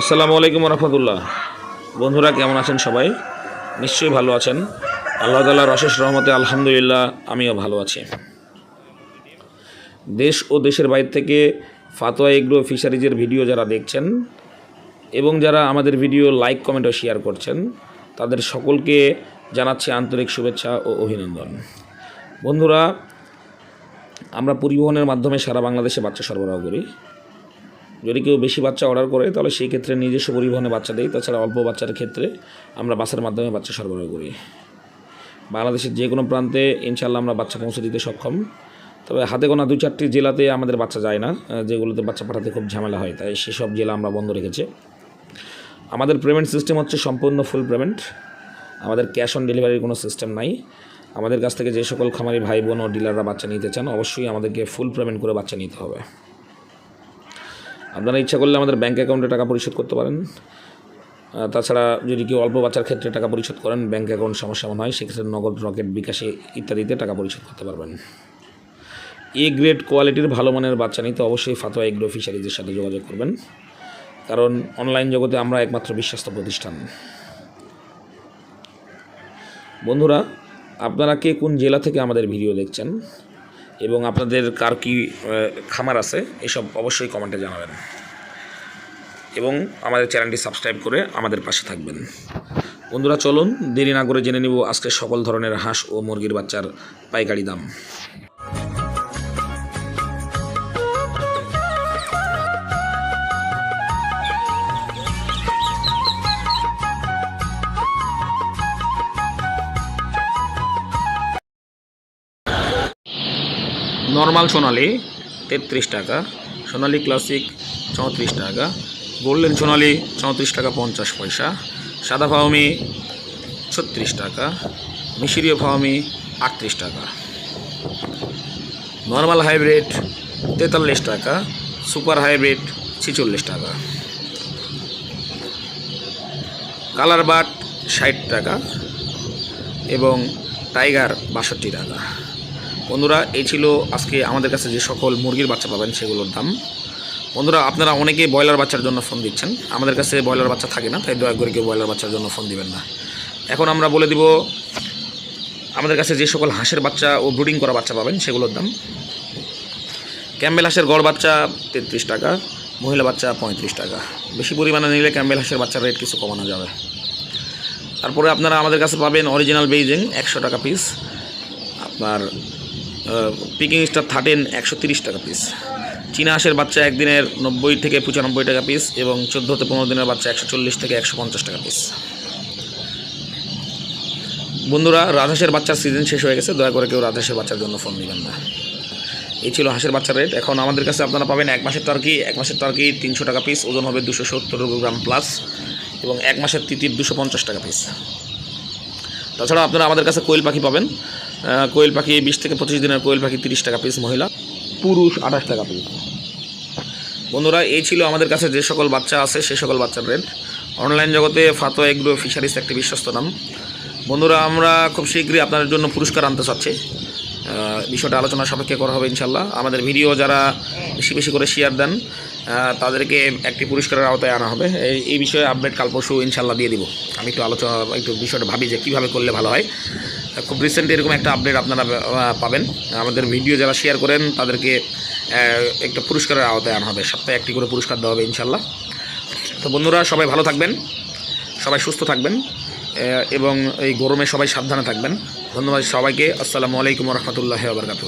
আসসালামু আলাইকুম রহমতুল্লাহ বন্ধুরা, কেমন আছেন সবাই? নিশ্চয়ই ভালো আছেন। আল্লাহ তালার অশেষ রহমতে আলহামদুলিল্লাহ, আমিও ভালো আছি। দেশ ও দেশের বাইরে থেকে ফাতোয়া এগ্রো ফিশারিজের ভিডিও যারা দেখছেন এবং যারা আমাদের ভিডিও লাইক, কমেন্ট ও শেয়ার করছেন, তাদের সকলকে জানাচ্ছি আন্তরিক শুভেচ্ছা ও অভিনন্দন। বন্ধুরা, আমরা পরিবহনের মাধ্যমে সারা বাংলাদেশে বাচ্চা সরবরাহ করি। যদি কেউ বেশি বাচ্চা অর্ডার করে, তাহলে সেই ক্ষেত্রে নিজস্ব পরিবহনে বাচ্চা দেই। তাছাড়া অল্প বাচ্চার ক্ষেত্রে আমরা বাসের মাধ্যমে বাচ্চা সরবরাহ করি। বাংলাদেশের যে কোনো প্রান্তে ইনশাল্লাহ আমরা বাচ্চা পৌঁছে দিতে সক্ষম। তবে হাতে গোনা দু চারটি জেলাতে আমাদের বাচ্চা যায় না যেগুলোতে বাচ্চা পাঠাতে খুব ঝামেলা হয়। তাই সেসব জেলা আমরা বন্ধ রেখেছি। আমাদের পেমেন্ট সিস্টেম হচ্ছে সম্পূর্ণ ফুল পেমেন্ট আমাদের ক্যাশ অন ডেলিভারির কোনো সিস্টেম নাই। আমাদের কাছ থেকে যে সকল খামারি ভাই বোন ও ডিলাররা বাচ্চা নিতে চান, অবশ্যই আমাদেরকে ফুল পেমেন্ট করে বাচ্চা নিতে হবে। আপনারা ইচ্ছা করলে আমাদের ব্যাঙ্ক অ্যাকাউন্টে টাকা পরিশোধ করতে পারেন। তাছাড়া যদি কেউ অল্প বাচ্চার ক্ষেত্রে টাকা পরিশোধ করেন ব্যাঙ্ক অ্যাকাউন্ট সমস্যা মনে হয়, সেক্ষেত্রে নগদ, রকেট বিকাশে ইত্যাদিতে টাকা পরিশোধ করতে পারবেন। এ গ্রেড কোয়ালিটির ভালো মানের বাচ্চা নিতে অবশ্যই ফাতোয়া এগ্রো ফিশারিজের সাথে যোগাযোগ করবেন। কারণ অনলাইন জগতে আমরা একমাত্র বিশ্বস্ত প্রতিষ্ঠান। বন্ধুরা, আপনারা কে কোন জেলা থেকে আমাদের ভিডিও দেখছেন? এবং আপনাদের কার কি খামার আছে, এসব অবশ্যই কমেন্টে জানাবেন। এবং আমাদের চ্যানেলটি সাবস্ক্রাইব করে আমাদের পাশে থাকবেন। বন্ধুরা, চলুন, দেরি না করে জেনে নিব আজকে সকল ধরনের হাঁস ও মুরগির বাচ্চার পাইকারি দাম। নর্মাল সোনালি তেত্রিশ টাকা। সোনালি ক্লাসিক চৌত্রিশ টাকা। গোল্ডেন সোনালি চৌত্রিশ টাকা পঞ্চাশ পয়সা। সাদা ফাউমি ছত্রিশ টাকা। মিশরীয় ফাউমি আটত্রিশ টাকা। নর্মাল হাইব্রিড তেতাল্লিশ টাকা। সুপার হাইব্রিড ছিচল্লিশ টাকা। কালার বাট ষাট টাকা। এবং টাইগার বাষট্টি টাকা। বন্ধুরা, এই ছিল আজকে আমাদের কাছে যে সকল মুরগির বাচ্চা পাবেন সেগুলোর দাম। বন্ধুরা, আপনারা অনেকেই ব্রয়লার বাচ্চার জন্য ফোন দিচ্ছেন। আমাদের কাছে ব্রয়লার বাচ্চা থাকে না, তাই দয়া করে কেউ ব্রয়লার বাচ্চার জন্য ফোন দিবেন না। এখন আমরা বলে দিব, আমাদের কাছে যে সকল হাঁসের বাচ্চা ও ব্রুডিং করা বাচ্চা পাবেন সেগুলোর দাম। ক্যাম্বেল হাঁসের গড় বাচ্চা তেত্রিশ টাকা, মহিলা বাচ্চা পঁয়ত্রিশ টাকা। বেশি পরিমাণে নিলে ক্যাম্বেল হাঁসের বাচ্চার রেট কিছু কমানো যাবে। তারপরে আপনারা আমাদের কাছে পাবেন অরিজিনাল বেইজিং একশো টাকা পিস আপনার পিকিং স্টার থার্টিন একশো টাকা পিস চীনা হাঁসের বাচ্চা একদিনের নব্বই থেকে পঁচানব্বই টাকা পিস এবং চোদ্দ থেকে পনেরো দিনের বাচ্চা একশো চল্লিশ থেকে একশো পঞ্চাশ টাকা পিস বন্ধুরা, রাজহাঁসের বাচ্চার সিজন শেষ হয়ে গেছে, দয়া করে কেউ রাজহাঁসের বাচ্চার জন্য ফোন দিবেন না। এই ছিল হাঁসের বাচ্চার রেট এখন আমাদের কাছে আপনারা পাবেন এক মাসের টার্কি এক মাসের টার্কি তিনশো টাকা পিস ওজন হবে দুশো সত্তর গ্রাম প্লাস এবং এক মাসের তিতির দুশো পঞ্চাশ টাকা পিস তাছাড়া আপনারা আমাদের কাছে কোয়েল পাখি পাবেন। কোয়েল পাখি বিশ থেকে পঁচিশ দিনের কোয়েল পাখি তিরিশ টাকা পিস মহিলা। পুরুষ আঠাশ টাকা পিস বন্ধুরা এই ছিল আমাদের কাছে যে সকল বাচ্চা আছে সে সকল বাচ্চার রেট অনলাইন জগতে ফাতোয়া এগ্রো ফিশারিজ একটি বিশ্বস্ত নাম। বন্ধুরা আমরা খুব শীঘ্রই আপনাদের জন্য পুরস্কার আনতে চাচ্ছি। বিষয়টা আলোচনা সাপেক্ষে করা হবে ইনশাল্লাহ আমাদের ভিডিও যারা বেশি বেশি করে শেয়ার দেন তাদেরকে একটি পুরস্কারের আওতায় আনা হবে। এই এই বিষয়ে আপডেট কাল পরশু ইনশাল্লাহ দিয়ে দিব। আমি একটু আলোচনা একটু বিষয়টা ভাবি যে কীভাবে করলে ভালো হয়। খুব রিসেন্ট এরকম একটা আপডেট আপনারা পাবেন। আমাদের ভিডিও যারা শেয়ার করেন, তাদেরকে একটা পুরস্কারের আওতায় আনা হবে। সপ্তাহে একটি করে পুরস্কার দেওয়া হবে ইনশাল্লাহ তো বন্ধুরা, সবাই ভালো থাকবেন, সবাই সুস্থ থাকবেন এবং এই গরমে সবাই সাবধানে থাকবেন। ধন্যবাদ সবাইকে। আসসালামু আলাইকুম রহমতুল্লাহ আবরকাত